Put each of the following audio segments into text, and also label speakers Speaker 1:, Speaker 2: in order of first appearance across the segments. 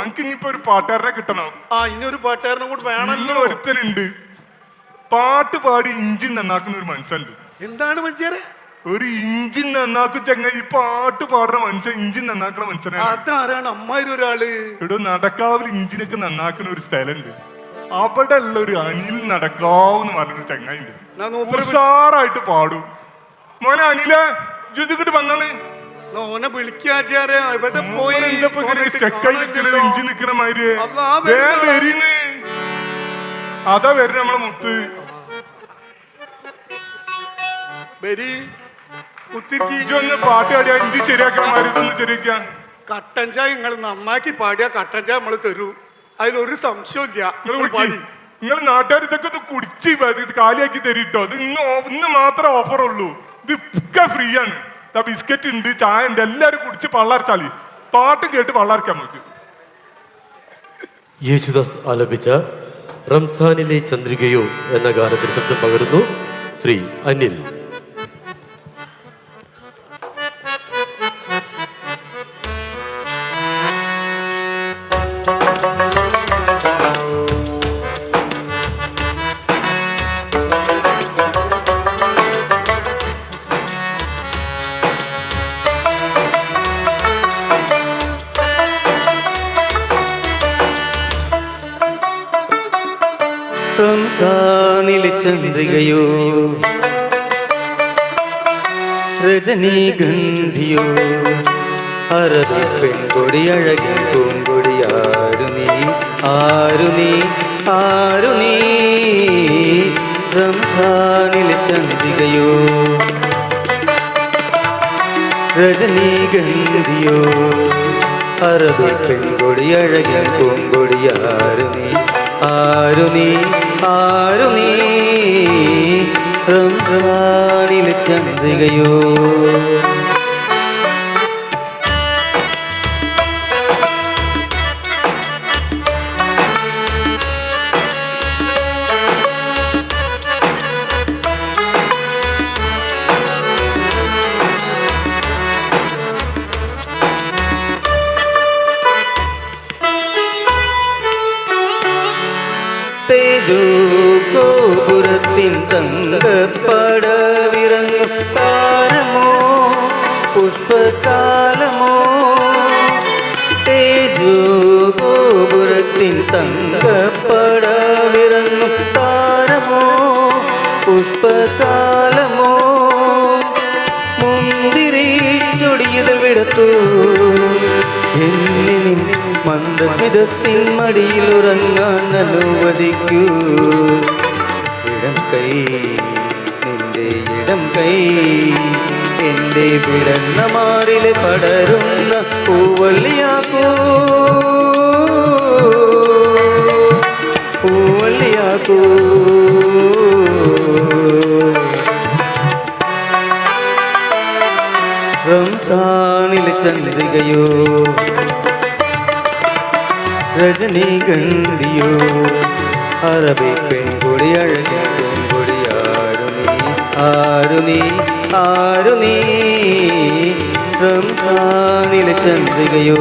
Speaker 1: അനക്ക് ഇനിയിപ്പോ ഒരു പാട്ടുകാരനെ കിട്ടണം?
Speaker 2: ആ ഇനി ഒരു പാട്ടുകാരനെ കൂടെ
Speaker 1: വേണം
Speaker 2: വേണമല്ലോ
Speaker 1: ഒരുത്തനുണ്ട് പാട്ട് പാടി ഇഞ്ചിൻ നന്നാക്കുന്ന ഒരു മനുഷ്യനുണ്ട്.
Speaker 2: എന്താണ് മനുഷ്യരെ?
Speaker 1: ഒരു ഇഞ്ചിൻ നന്നാക്കും ചങ്ങ ഈ പാട്ട് പാടുന്ന മനുഷ്യൻ ഇഞ്ചിൻ നന്നാക്കുന്ന മനുഷ്യനാണ്.
Speaker 2: അതാരാണ് അമ്മായിരം ഒരാൾ?
Speaker 1: ഇവിടെ നടക്കാവിൽ ഇഞ്ചിനൊക്കെ നന്നാക്കുന്ന ഒരു സ്ഥലമുണ്ട്. അവിടെ ഉള്ള ഒരു അനിൽ നടക്കാവെന്ന് പറഞ്ഞൊരു ചങ്ങായിണ്ട് ഉഷാറായിട്ട് പാടും. മോനെ അനില ജ്യൂതിക്കിട്ട് വന്നാണ്
Speaker 2: ഓനെ വിളിക്കാച്ചാരെ എവിടെ പോയി.
Speaker 1: ഇഞ്ചി നിക്കണ മാതിരി. അതാ വരുന്ന നമ്മളെ മുത്ത്.
Speaker 2: ബരി
Speaker 1: പാട്ട് പാടിയാ ഇഞ്ചി ശരിയാക്കണ മാതിരി ഇതൊന്ന് ശരിയാക്കാം
Speaker 2: കട്ടൻ ചായ നിങ്ങൾ നന്നാക്കി പാടിയാ കട്ടൻ ചായ നമ്മൾ തരൂ. അതിലൊരു സംശയം
Speaker 1: നിങ്ങൾ
Speaker 2: നിങ്ങൾ പാടി.
Speaker 1: നിങ്ങൾ നാട്ടുകാർ ഇതൊക്കെ ഒന്ന് കുടിച്ച് കാലിയാക്കി തരിട്ടോ. ഇത് ഇന്ന് ഇന്ന് മാത്രമേ ഓഫർ ഉള്ളൂ. ഇത് ഫ്രീ ആണ്. ബിസ്ക്കറ്റ് ഉണ്ട് ചായ ഉണ്ട് എല്ലാരും കുടിച്ച് പള്ളാർച്ചാളി. പാട്ടും കേട്ട് പള്ളാർക്കാം നമുക്ക്
Speaker 3: യേശുദാസ് ആലപിച്ച റംസാനിലെ ചന്ദ്രികയോ എന്ന ഗാനത്തിന് ശബ്ദം പകരുന്നു ശ്രീ അനിൽ.
Speaker 4: റംസാനിലെ ചന്ദ്രികയോ? രജനീഗന്ധിയോ? അറബി പെൺകൊടി അഴകി പൂങ്കൊടി ആരു നീ ആരു നീ ആരു നീ രജനീഗന്ധിയോ? അറബി പെൺകൊടി അഴകി പൂങ്കൊടി ആരു നീ ആരു നീ ആരു നീ റംസാനിലെ ചന്ദ്രികയോ? തേജോ ഗോപുരത്തിൻ തങ്കപ്പടവിറങ്ങും താരമോ പുഷ്പകാലമോ. തേജോ ഗോപുരത്തിൻ തങ്കപ്പടവിറങ്ങും താരമോ പുഷ്പകാലമോ. മുന്തിരി ചൊടിയതിൽ വിടത്തു. എന്നിനിൻ മന്ദസ്മിതത്തിൻ മടിയിൽ ഉറങ്ങാൻ അനുവദിക്കൂ. ഇടം കൈ നിന്റെ ഇടം കൈ. എന്റെ പിടന്ന മാറിലെ പടരുന്ന പൂവള്ളിയാക്കൂ. പൂവള്ളിയാക്കൂ. റംസാനിലെ ചന്ദ്രികയോ രജനീഗന്ധിയോ? അറബി പെൺകുടി അഴകി പെൺകുടി ആരു നീ? ആരു നീ? റംസാനിലെ ചന്ദ്രികയോ?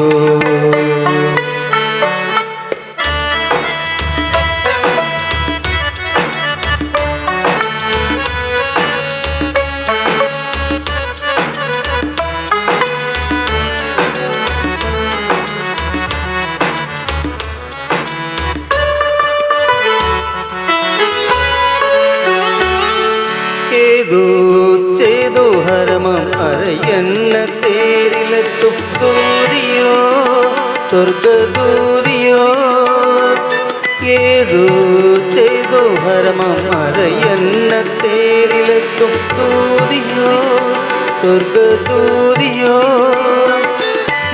Speaker 4: സ്വർഗദൂതിയോ ഏതോ ചെയ്തോ ഹരമം അരയന്ന തേരിലെത്തും ദൂതിയോ സ്വർഗദൂതിയോ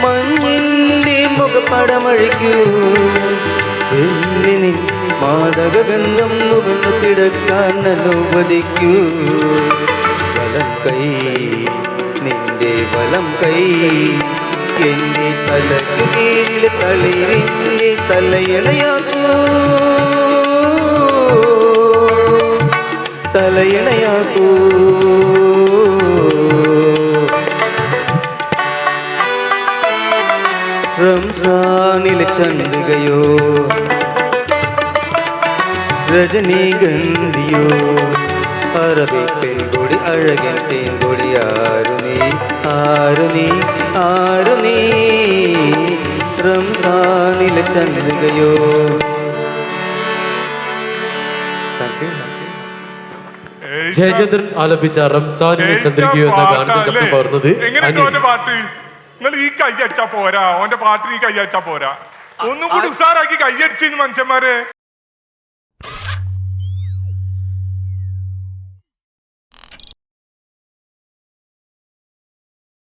Speaker 4: മഞ്ഞിന്റെ മുഖപ്പടമഴിക്കൂ എന്നിനി മാതകഗന്ധം നുകർന്നു കിടക്കാൻ അനുവദിക്കൂ. വലം കൈ നിന്റെ വലം കൈ എന്റെ തലയ്ക്കു കീഴിൽ തളിരിന്റെ തലയിണയാക്കൂ തലയിണയാക്കൂ റംസാൻ റംസാനിലെ ചന്ദ്രികയോ രജനീഗന്ധിയോ അറബി പെൺകൊടി അഴകൻ തേൻകൊടി ആരു നീ ആരു നീ? ആരു നീ? റംസാനിലെ ചന്ദ്രികയോ?
Speaker 3: ജയചന്ദ്രൻ ആലപിച്ച റംസാനിലെ ചന്ദ്രികയോ എന്ന ഗാനത്തിൽ ശബ്ദം പകർന്നത്
Speaker 1: പാട്ട്? നിങ്ങൾ ഈ കൈ അടിച്ചാ പോരാ. ഓന്റെ പാട്ടിന് ഈ കൈ അടിച്ചാ പോരാ. ഒന്നും കൂടി ഉഷാറാക്കി കൈ അടിച്ചു മനുഷ്യന്മാരെ.